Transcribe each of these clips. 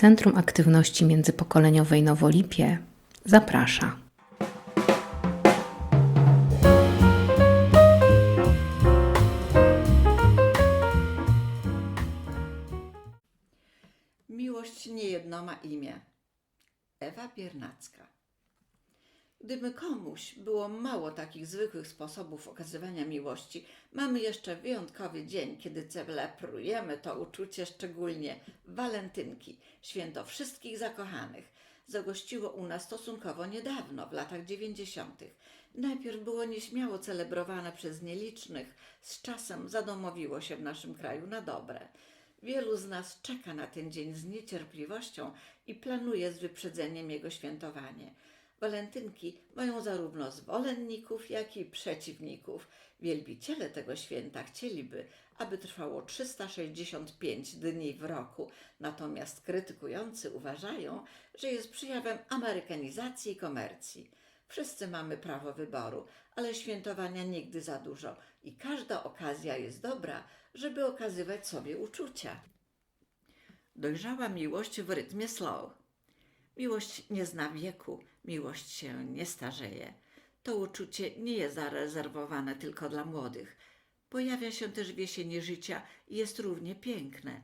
Centrum Aktywności Międzypokoleniowej Nowolipie zaprasza. Miłość niejedno ma imię. Ewa Biernacka. Gdyby komuś było mało takich zwykłych sposobów okazywania miłości, mamy jeszcze wyjątkowy dzień, kiedy celebrujemy to uczucie szczególnie walentynki, święto wszystkich zakochanych. Zagościło u nas stosunkowo niedawno, w latach dziewięćdziesiątych. Najpierw było nieśmiało celebrowane przez nielicznych, z czasem zadomowiło się w naszym kraju na dobre. Wielu z nas czeka na ten dzień z niecierpliwością i planuje z wyprzedzeniem jego świętowanie. Walentynki mają zarówno zwolenników, jak i przeciwników. Wielbiciele tego święta chcieliby, aby trwało 365 dni w roku, natomiast krytykujący uważają, że jest przejawem amerykanizacji i komercji. Wszyscy mamy prawo wyboru, ale świętowania nigdy za dużo i każda okazja jest dobra, żeby okazywać sobie uczucia. Dojrzała miłość w rytmie slow. Miłość nie zna wieku, miłość się nie starzeje. To uczucie nie jest zarezerwowane tylko dla młodych. Pojawia się też w jesieni życia i jest równie piękne.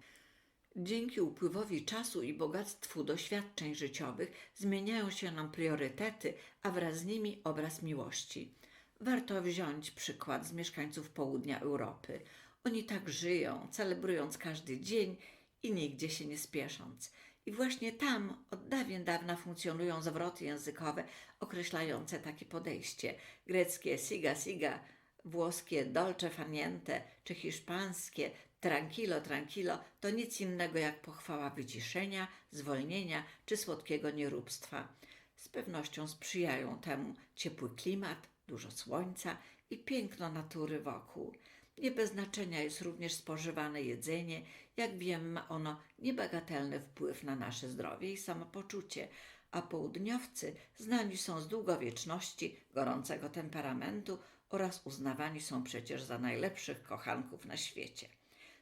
Dzięki upływowi czasu i bogactwu doświadczeń życiowych zmieniają się nam priorytety, a wraz z nimi obraz miłości. Warto wziąć przykład z mieszkańców południa Europy. Oni tak żyją, celebrując każdy dzień i nigdzie się nie spiesząc. I właśnie tam od dawien dawna funkcjonują zwroty językowe określające takie podejście. Greckie siga siga, włoskie dolce far niente, czy hiszpańskie tranquilo tranquilo to nic innego jak pochwała wyciszenia, zwolnienia czy słodkiego nieróbstwa. Z pewnością sprzyjają temu ciepły klimat, dużo słońca i piękno natury wokół. Nie bez znaczenia jest również spożywane jedzenie, jak wiem, ma ono niebagatelny wpływ na nasze zdrowie i samopoczucie, a południowcy znani są z długowieczności, gorącego temperamentu oraz uznawani są przecież za najlepszych kochanków na świecie.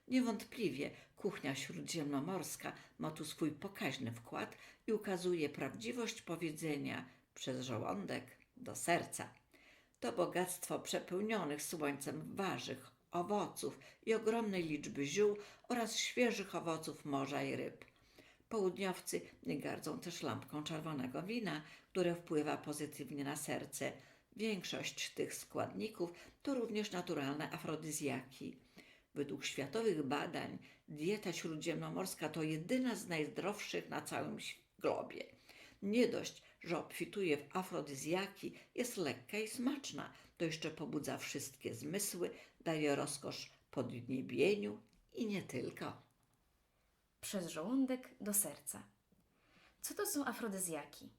Niewątpliwie kuchnia śródziemnomorska ma tu swój pokaźny wkład i ukazuje prawdziwość powiedzenia przez żołądek do serca. To bogactwo przepełnionych słońcem warzyw, owoców i ogromnej liczby ziół oraz świeżych owoców morza i ryb. Południowcy gardzą też lampką czerwonego wina, które wpływa pozytywnie na serce. Większość tych składników to również naturalne afrodyzjaki. Według światowych badań dieta śródziemnomorska to jedyna z najzdrowszych na całym globie. Nie dość, że obfituje w afrodyzjaki, jest lekka i smaczna, to jeszcze pobudza wszystkie zmysły, daje rozkosz podniebieniu i nie tylko. Przez żołądek do serca. Co to są afrodyzjaki?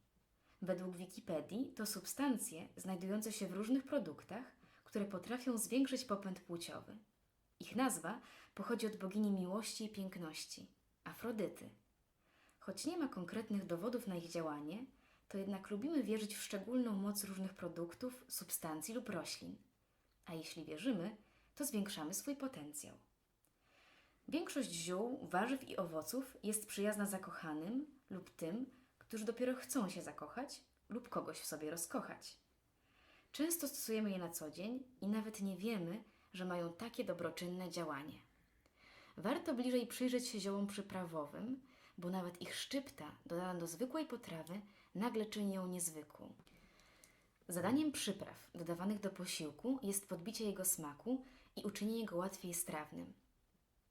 Według Wikipedii to substancje znajdujące się w różnych produktach, które potrafią zwiększyć popęd płciowy. Ich nazwa pochodzi od bogini miłości i piękności Afrodyty. Choć nie ma konkretnych dowodów na ich działanie, to jednak lubimy wierzyć w szczególną moc różnych produktów, substancji lub roślin. A jeśli wierzymy, to zwiększamy swój potencjał. Większość ziół, warzyw i owoców jest przyjazna zakochanym lub tym, którzy dopiero chcą się zakochać lub kogoś w sobie rozkochać. Często stosujemy je na co dzień i nawet nie wiemy, że mają takie dobroczynne działanie. Warto bliżej przyjrzeć się ziołom przyprawowym, bo nawet ich szczypta dodana do zwykłej potrawy nagle czyni ją niezwykłą. Zadaniem przypraw dodawanych do posiłku jest podbicie jego smaku i uczynienie go łatwiej strawnym.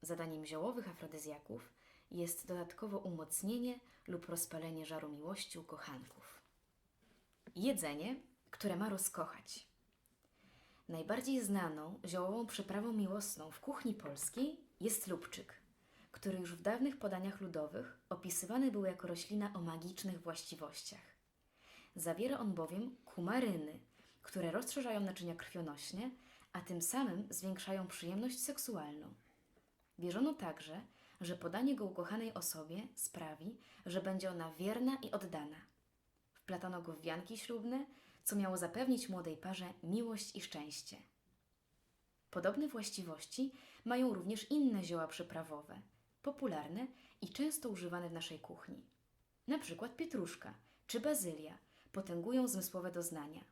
Zadaniem ziołowych afrodyzjaków jest dodatkowo umocnienie lub rozpalenie żaru miłości u kochanków. Jedzenie, które ma rozkochać. Najbardziej znaną ziołową przyprawą miłosną w kuchni polskiej jest lubczyk, który już w dawnych podaniach ludowych opisywany był jako roślina o magicznych właściwościach. Zawiera on bowiem kumaryny, które rozszerzają naczynia krwionośne, a tym samym zwiększają przyjemność seksualną. Wierzono także, że podanie go ukochanej osobie sprawi, że będzie ona wierna i oddana. Wplatano go w wianki ślubne, co miało zapewnić młodej parze miłość i szczęście. Podobne właściwości mają również inne zioła przyprawowe, popularne i często używane w naszej kuchni. Na przykład pietruszka czy bazylia potęgują zmysłowe doznania.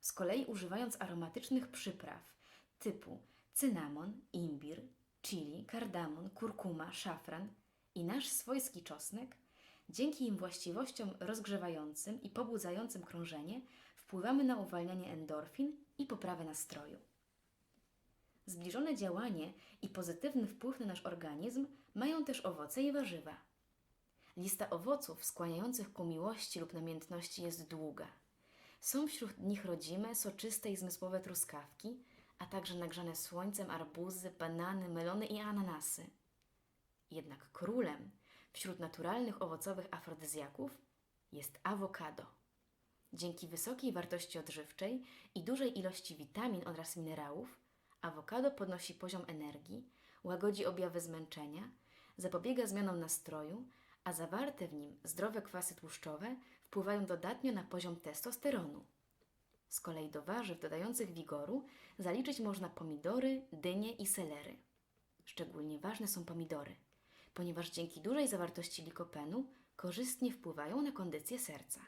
Z kolei używając aromatycznych przypraw typu cynamon, imbir, chili, kardamon, kurkuma, szafran i nasz swojski czosnek, dzięki im właściwościom rozgrzewającym i pobudzającym krążenie wpływamy na uwalnianie endorfin i poprawę nastroju. Zbliżone działanie i pozytywny wpływ na nasz organizm mają też owoce i warzywa. Lista owoców skłaniających ku miłości lub namiętności jest długa. Są wśród nich rodzime, soczyste i zmysłowe truskawki, a także nagrzane słońcem arbuzy, banany, melony i ananasy. Jednak królem wśród naturalnych owocowych afrodyzjaków jest awokado. Dzięki wysokiej wartości odżywczej i dużej ilości witamin oraz minerałów, awokado podnosi poziom energii, łagodzi objawy zmęczenia, zapobiega zmianom nastroju, a zawarte w nim zdrowe kwasy tłuszczowe wpływają dodatnio na poziom testosteronu. Z kolei do warzyw dodających wigoru zaliczyć można pomidory, dynie i selery. Szczególnie ważne są pomidory, ponieważ dzięki dużej zawartości likopenu korzystnie wpływają na kondycję serca.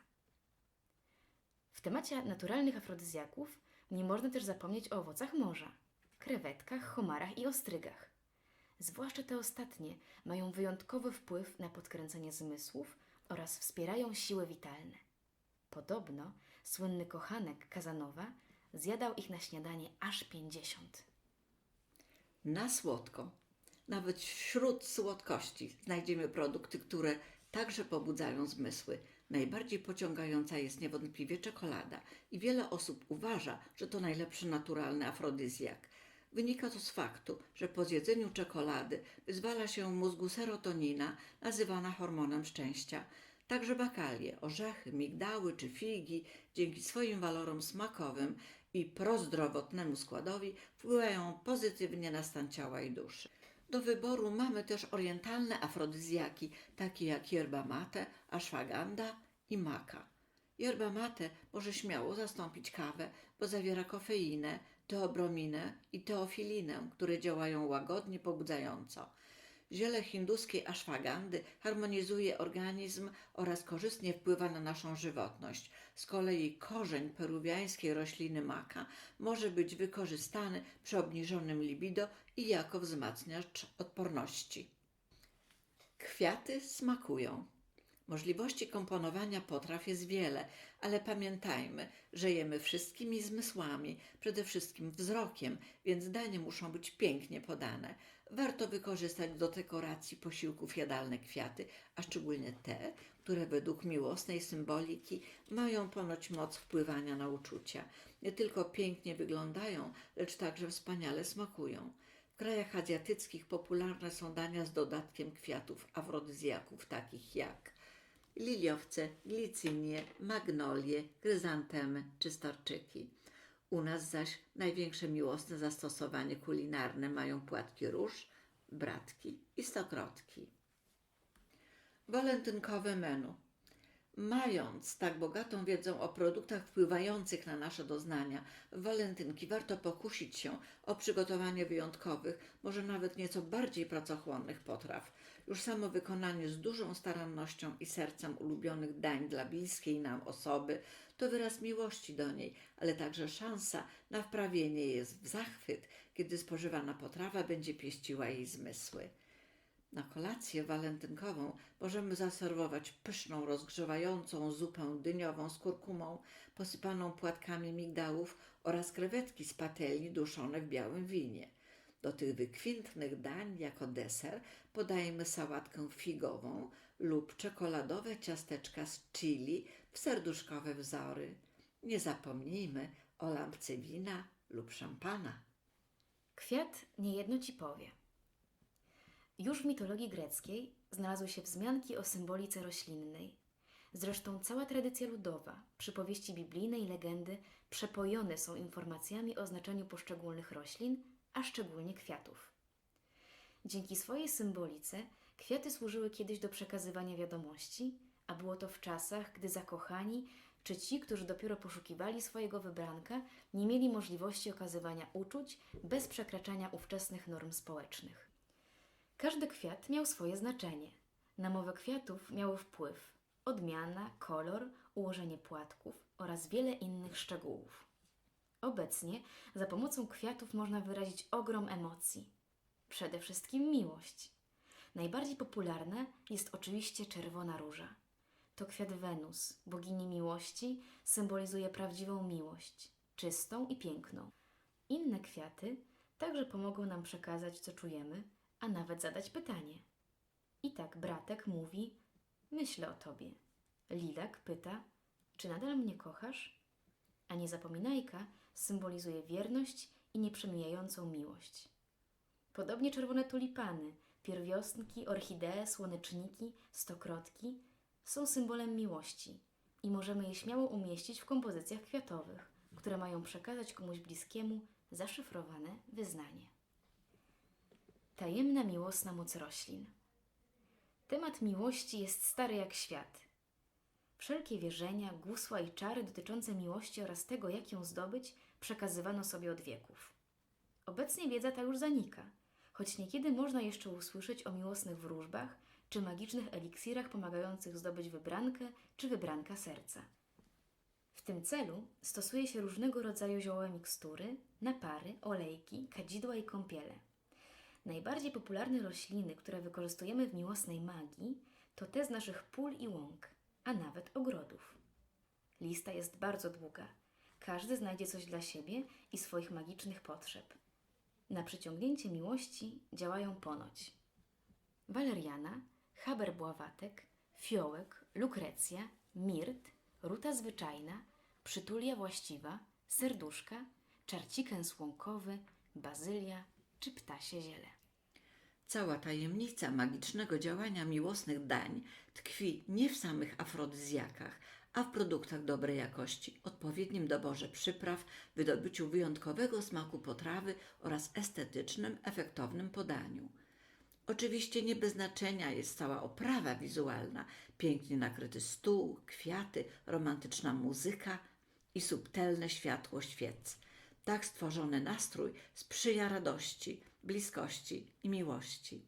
W temacie naturalnych afrodyzjaków nie można też zapomnieć o owocach morza, krewetkach, homarach i ostrygach. Zwłaszcza te ostatnie mają wyjątkowy wpływ na podkręcenie zmysłów oraz wspierają siły witalne. Podobno słynny kochanek Kazanowa zjadał ich na śniadanie aż 50. Na słodko. Nawet wśród słodkości znajdziemy produkty, które także pobudzają zmysły. Najbardziej pociągająca jest niewątpliwie czekolada i wiele osób uważa, że to najlepszy naturalny afrodyzjak. Wynika to z faktu, że po zjedzeniu czekolady wyzwala się mózgu serotonina, nazywana hormonem szczęścia. Także bakalie, orzechy, migdały czy figi dzięki swoim walorom smakowym i prozdrowotnemu składowi wpływają pozytywnie na stan ciała i duszy. Do wyboru mamy też orientalne afrodyzjaki, takie jak yerba mate, ashwagandha i maka. Yerba mate może śmiało zastąpić kawę, bo zawiera kofeinę, teobrominę i teofilinę, które działają łagodnie pobudzająco. Ziele hinduskiej ashwagandy harmonizuje organizm oraz korzystnie wpływa na naszą żywotność. Z kolei korzeń peruwiańskiej rośliny maka może być wykorzystany przy obniżonym libido i jako wzmacniacz odporności. Kwiaty smakują. Możliwości komponowania potraw jest wiele, ale pamiętajmy, że jemy wszystkimi zmysłami, przede wszystkim wzrokiem, więc dania muszą być pięknie podane. Warto wykorzystać do dekoracji posiłków jadalne kwiaty, a szczególnie te, które według miłosnej symboliki mają ponoć moc wpływania na uczucia. Nie tylko pięknie wyglądają, lecz także wspaniale smakują. W krajach azjatyckich popularne są dania z dodatkiem kwiatów afrodyzjaków, takich jak liliowce, glicynie, magnolie, gryzantemy czy starczyki. U nas zaś największe miłosne zastosowanie kulinarne mają płatki róż, bratki i stokrotki. Walentynkowe menu. Mając tak bogatą wiedzę o produktach wpływających na nasze doznania, w walentynki warto pokusić się o przygotowanie wyjątkowych, może nawet nieco bardziej pracochłonnych potraw. Już samo wykonanie z dużą starannością i sercem ulubionych dań dla bliskiej nam osoby to wyraz miłości do niej, ale także szansa na wprawienie jej w zachwyt, kiedy spożywana potrawa będzie pieściła jej zmysły. Na kolację walentynkową możemy zaserwować pyszną, rozgrzewającą zupę dyniową z kurkumą, posypaną płatkami migdałów oraz krewetki z patelni duszone w białym winie. Do tych wykwintnych dań jako deser podajemy sałatkę figową lub czekoladowe ciasteczka z chili w serduszkowe wzory. Nie zapomnijmy o lampce wina lub szampana. Kwiat niejedno ci powie. Już w mitologii greckiej znalazły się wzmianki o symbolice roślinnej. Zresztą cała tradycja ludowa, przypowieści biblijne i legendy przepojone są informacjami o znaczeniu poszczególnych roślin, a szczególnie kwiatów. Dzięki swojej symbolice kwiaty służyły kiedyś do przekazywania wiadomości, a było to w czasach, gdy zakochani czy ci, którzy dopiero poszukiwali swojego wybranka, nie mieli możliwości okazywania uczuć bez przekraczania ówczesnych norm społecznych. Każdy kwiat miał swoje znaczenie. Na mowę kwiatów miały wpływ odmiana, kolor, ułożenie płatków oraz wiele innych szczegółów. Obecnie za pomocą kwiatów można wyrazić ogrom emocji. Przede wszystkim miłość. Najbardziej popularna jest oczywiście czerwona róża. To kwiat Wenus, bogini miłości, symbolizuje prawdziwą miłość, czystą i piękną. Inne kwiaty także pomogą nam przekazać, co czujemy, a nawet zadać pytanie. I tak bratek mówi: Myślę o tobie. Lilak pyta: Czy nadal mnie kochasz? A niezapominajka symbolizuje wierność i nieprzemijającą miłość. Podobnie czerwone tulipany, pierwiosnki, orchidee, słoneczniki, stokrotki są symbolem miłości i możemy je śmiało umieścić w kompozycjach kwiatowych, które mają przekazać komuś bliskiemu zaszyfrowane wyznanie. Tajemna miłosna moc roślin. Temat miłości jest stary jak świat. Wszelkie wierzenia, gusła i czary dotyczące miłości oraz tego, jak ją zdobyć, przekazywano sobie od wieków. Obecnie wiedza ta już zanika, choć niekiedy można jeszcze usłyszeć o miłosnych wróżbach czy magicznych eliksirach pomagających zdobyć wybrankę czy wybranka serca. W tym celu stosuje się różnego rodzaju ziołowe mikstury, napary, olejki, kadzidła i kąpiele. Najbardziej popularne rośliny, które wykorzystujemy w miłosnej magii, to te z naszych pól i łąk, a nawet ogrodów. Lista jest bardzo długa. Każdy znajdzie coś dla siebie i swoich magicznych potrzeb. Na przyciągnięcie miłości działają ponoć waleriana, haber-bławatek, fiołek, lukrecja, mirt, ruta zwyczajna, przytulia właściwa, serduszka, czarciken słonkowy, bazylia czy ptasie ziele. Cała tajemnica magicznego działania miłosnych dań tkwi nie w samych afrodyzjakach, a w produktach dobrej jakości, odpowiednim doborze przypraw, wydobyciu wyjątkowego smaku potrawy oraz estetycznym, efektownym podaniu. Oczywiście nie bez znaczenia jest cała oprawa wizualna, pięknie nakryty stół, kwiaty, romantyczna muzyka i subtelne światło świec. Tak stworzony nastrój sprzyja radości, bliskości i miłości.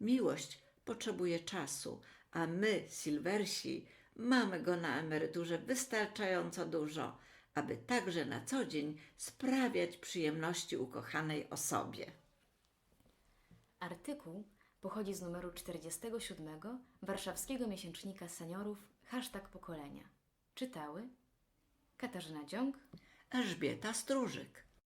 Miłość potrzebuje czasu, a my, silwersi, mamy go na emeryturze wystarczająco dużo, aby także na co dzień sprawiać przyjemności ukochanej osobie. Artykuł pochodzi z numeru 47 warszawskiego miesięcznika seniorów Hashtag Pokolenia. Czytały Katarzyna Dziąg Elżbieta Stróżyk.